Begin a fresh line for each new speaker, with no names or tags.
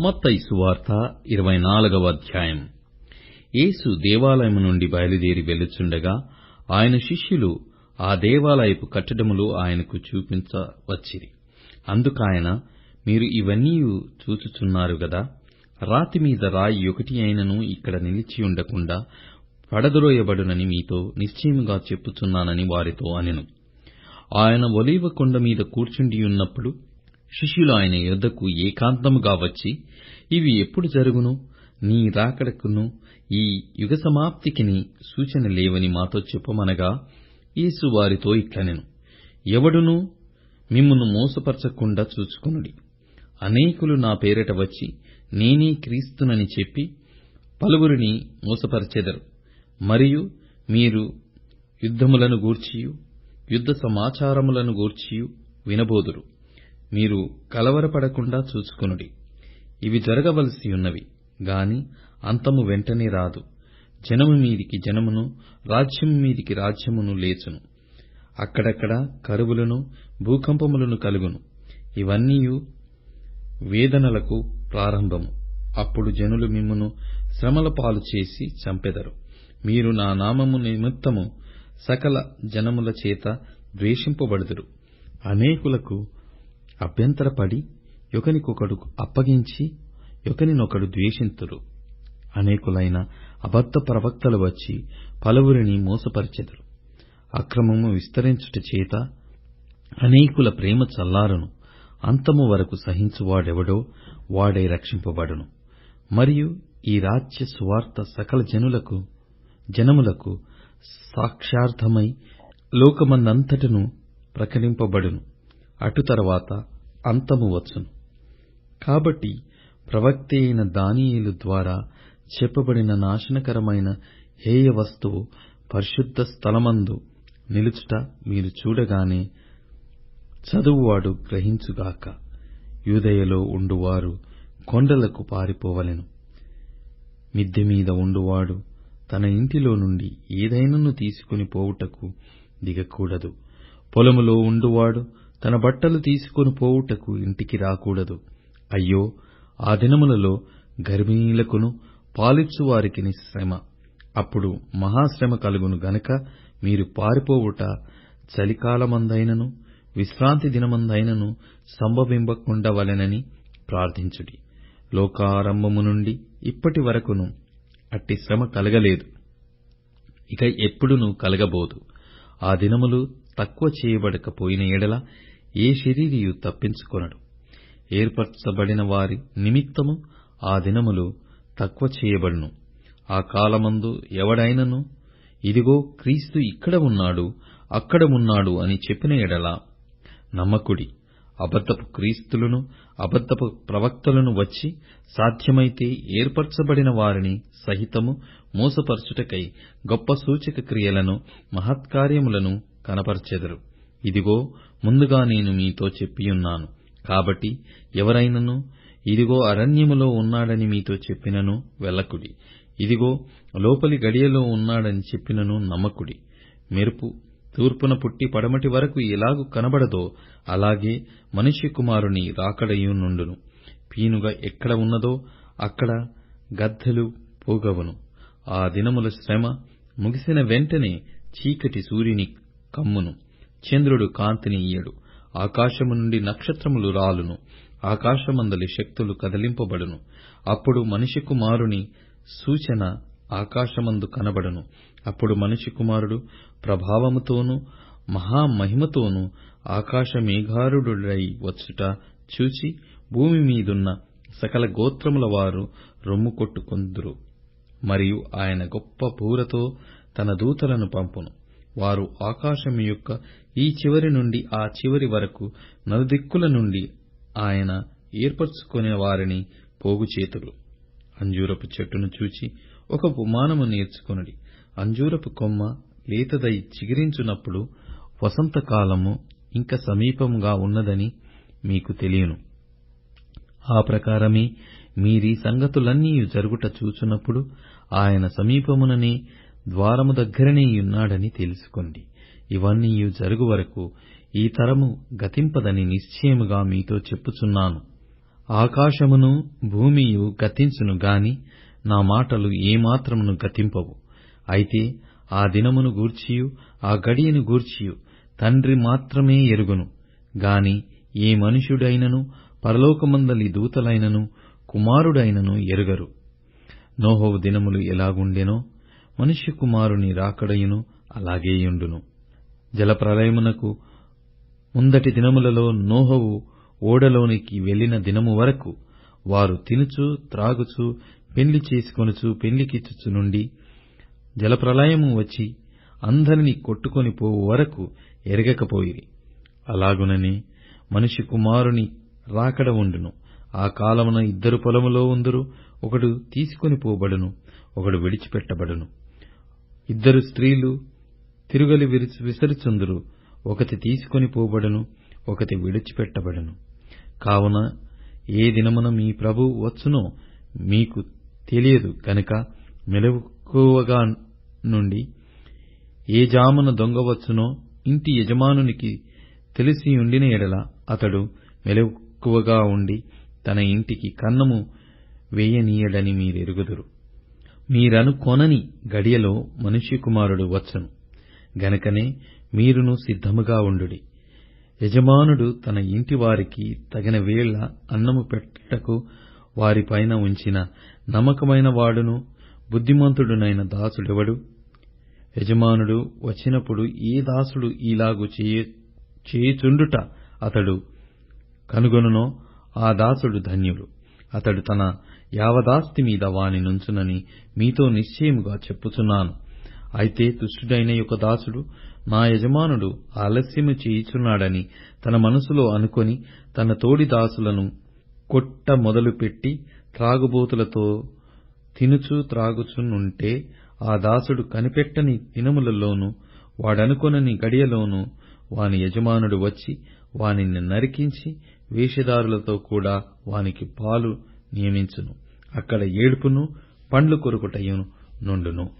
మత్తయి సువార్త ఇరవై నాలుగవ అధ్యాయం. యేసు దేవాలయము నుండి బయలుదేరి వెళ్ళుచుండగా ఆయన శిష్యులు ఆ దేవాలయపు కట్టడములు ఆయనకు చూపించవచ్చిరి. అందుకాయన మీరు ఇవన్నీ చూచుచున్నారు గదా? రాతి మీద రాయి ఒకటి అయినను ఇక్కడ నిలిచి ఉండకుండా పడద్రోయబడునని మీతో నిశ్చయముగా చెప్పుచున్నానని వారితో అనెను. ఆయన ఒలీవ కొండ మీద కూర్చుండియున్నప్పుడు శిష్యులు ఆయన యొద్దకు ఏకాంతముగా వచ్చి ఇవి ఎప్పుడు జరుగును? నీ రాకడకును ఈ యుగ సమాప్తికిని సూచన లేవని మాతో చెప్పుమనగా యేసు వారితో ఇట్లనెను. ఎవడునూ? మిమ్మును మోసపరచకుండా చూచుకునుడి. అనేకులు నా పేరిట వచ్చి నేనే క్రీస్తునని చెప్పి పలువురిని మోసపరచెదరు. మరియు మీరు యుద్ధములను గూర్చియు యుద్ధ సమాచారములను గూర్చియు వినబోదురు. మీరు కలవరపడకుండా చూచుకొనుడి. ఇవి జరగవలసియున్నవి గాని అంతము వెంటనే రాదు. జనము మీదికి జనమును రాజ్యము మీదికి రాజ్యమును లేచును. అక్కడక్కడ కరువులను భూకంపములను కలుగును. ఇవన్నీయు వేదనలకు ప్రారంభము. అప్పుడు జనులు మిమ్మును శ్రమల పాలు చేసి చంపెదరు. మీరు నా నామము నిమిత్తము సకల జనముల చేత ద్వేషింపబడుదురు. అనేకులకు అభ్యంతరపడి ఒకనికొకడు అప్పగించి ఒకనినొకడు ద్వేషింతురు. అనేకులైన అబద్ధ ప్రవక్తలు వచ్చి పలువురిని మోసపరిచెదరు. అక్రమము విస్తరించుట చేత అనేకుల ప్రేమ చల్లారును. అంతము వరకు సహించువాడెవడో వాడే రక్షింపబడును. మరియు ఈ రాజ్య సువార్త సకల జనులకు జనములకు సాక్ష్యార్థమై లోకమందంతటను ప్రకటింపబడును. అటు తర్వాత అంతము వచ్చును. కాబట్టి ప్రవక్త అయిన దానియేలు ద్వారా చెప్పబడిన నాశనకరమైన హేయ వస్తువు పరిశుద్ధ స్థలమందు నిలుచుట మీరు చూడగానే చదువువాడు గ్రహించుగాక. యూదయలో ఉండువారు కొండలకు పారిపోవలెను. మిద్దెమీద ఉండువాడు తన ఇంటిలో నుండి ఏదైనను తీసుకుని పోవుటకు దిగకూడదు. పొలములో ఉండువాడు తన బట్టలు తీసుకొని పోవుటకు ఇంటికి రాకూడదు. అయ్యో ఆ దినములలో గర్భిణీలకును పాలిచ్చు వారికిని శ్రమ. అప్పుడు మహాశ్రమ కలుగును గనుక మీరు పారిపోవుట చలికాలమందైనను విశ్రాంతి దినమందైనను సంభవింపకుండవలెనని ప్రార్థించుడి. లోకారంభము నుండి ఇప్పటి వరకును అట్టి శ్రమ కలగలేదు. ఇక ఎప్పుడునూ కలగబోదు. ఆ దినములు తక్కువ చేయబడకపోయిన ఎడల ఏ శరీరియు తప్పించుకొనడు. ఏర్పరచబడిన వారి నిమిత్తము ఆ దినములు తక్కువ చేయబడును. ఆ కాలమందు ఎవడైనను ఇదిగో క్రీస్తు ఇక్కడ ఉన్నాడు అక్కడ ఉన్నాడు అని చెప్పిన ఎడల నమ్మకుడి అబద్ధపు క్రీస్తులను అబద్ధపు ప్రవక్తలను వచ్చి సాధ్యమైతే ఏర్పరచబడిన వారిని సహితము మోసపరచుటకై గొప్ప సూచక క్రియలను మహత్కార్యములను కనపరచెదరు. ఇదిగో ముందుగా నేను మీతో చెప్పియున్నాను. కాబట్టి ఎవరైనను ఇదిగో అరణ్యములో ఉన్నాడని మీతో చెప్పినను వెళ్ళకుడి. ఇదిగో లోపలి గడియలో ఉన్నాడని చెప్పినను నమ్మకుడి. మెరుపు తూర్పున పుట్టి పడమటి వరకు ఎలాగు కనబడదో అలాగే మనిషి కుమారుని రాకడయునుండును పీనుగ ఎక్కడ ఉన్నదో అక్కడ గద్దెలు పోగవును. ఆ దినముల శ్రమ ముగిసిన వెంటనే చీకటి సూర్యుని కమ్మును. చంద్రుడు కాంతిని ఇయ్యడు. ఆకాశము నుండి నక్షత్రములు రాలును. ఆకాశమందలి శక్తులు కదిలింపబడును. అప్పుడు మనిషి కుమారుని సూచన ఆకాశమందు కనబడును. అప్పుడు మనిషి కుమారుడు ప్రభావముతోనూ మహామహిమతోనూ ఆకాశమేఘారుడై వచ్చుట చూచి భూమి మీదున్న సకల గోత్రముల వారు రొమ్ము కొట్టుకొందురు. మరియు ఆయన గొప్ప బూరతో తన దూతలను పంపును. వారు ఆకాశము యొక్క ఈ చివరి నుండి ఆ చివరి వరకు నలుదిక్కుల నుండి ఆయన ఏర్పరచుకునే వారిని పోగుచేతులు అంజూరపు చెట్టును చూచి ఒక ఉపమానము నేర్చుకొనుడి. అంజూరపు కొమ్మ లేతదై చిగిరించునప్పుడు వసంతకాలము ఇంకా సమీపముగా ఉన్నదని మీకు తెలియను. ఆ ప్రకారమే మీరీ సంగతులన్నీ జరుగుట చూచున్నప్పుడు ఆయన సమీపముననే ద్వారము దగ్గరనే ఉన్నాడని తెలుసుకోండి. ఇవన్నీ జరుగు వరకు ఈ తరము గతింపదని నిశ్చయముగా మీతో చెప్పుచున్నాను. ఆకాశమును భూమియు గతించును గాని నా మాటలు ఏమాత్రమును గతింపవు. అయితే ఆ దినమును గూర్చియు ఆ గడియను గూర్చియు తండ్రి మాత్రమే ఎరుగును. గాని ఏ మనుష్యుడైనను పరలోకమందలి దూతలైనను కుమారుడైనను ఎరుగరు. నోహోవు దినములు ఎలాగుండెనో మనుష్య కుమారుని రాకడయును అలాగేయుండును జలప్రళయమునకు ముందటి దినములలో నోహవు ఓడలోనికి వెళ్ళిన దినము వరకు వారు తినుచు త్రాగుచు పెండ్లి చేసుకొనుచు పెళ్ళికిచ్చుచు నుండి జలప్రళయము వచ్చి అందరినీ కొట్టుకొని పోవు వరకు ఎరగకపోయిరి. అలాగుననే మనిషి కుమారుని రాకడ ఉండును. ఆ కాలమున ఇద్దరు పొలములో ఉందురు. ఒకడు తీసుకొని పోబడును. ఒకడు విడిచిపెట్టబడును. ఇద్దరు స్త్రీలు తిరుగలి విసరుచుందురు. ఒకటి తీసుకొని పోబడను ఒకటి విడిచిపెట్టబడను. కావున ఏ దినమున మీ ప్రభు వచ్చునో మీకు తెలియదు కనుక మెలకువగా నుండి ఏ జామున దొంగ వచ్చునో ఇంటి యజమానునికి తెలిసి ఉండిన ఎడల అతడు మెలకువగా ఉండి తన ఇంటికి కన్నము వేయనీయడని మీరెరుగుదురు. మీరనుకొనని గడియలో మనుష్యకుమారుడు కుమారుడు వచ్చును. గనుకనే మీరును సిద్ధముగా ఉండుడి. యజమానుడు తన ఇంటి వారికి తగిన వేళ అన్నము పెట్టుటకు వారిపైన ఉంచిన నమ్మకమైన వాడును బుద్ధిమంతుడునైన దాసుడెవడు? యజమానుడు వచ్చినప్పుడు ఏ దాసుడు ఇలాగు చేయుచుండుట అతడు కనుగొనునో ఆ దాసుడు ధన్యుడు. అతడు తన యావదాస్తి మీద వాని నుంచునని మీతో నిశ్చయముగా చెప్పుచున్నాను. అయితే దుష్టుడైన యొక్క దాసుడు నా యజమానుడు ఆలస్యము చేయుచున్నాడని తన మనసులో అనుకొని తన తోడి దాసులను కొట్ట మొదలుపెట్టి త్రాగుబోతులతో తినుచు త్రాగుచునుంటే ఆ దాసుడు కనిపెట్టని దినములలోనూ వాడనుకొనని గడియలోనూ వాని యజమానుడు వచ్చి వానిని నరికించి వేషధారులతో కూడా వానికి పాలు నియమించును. అక్కడ ఏడుపును పండ్లు కొరుకుటయు నుండును.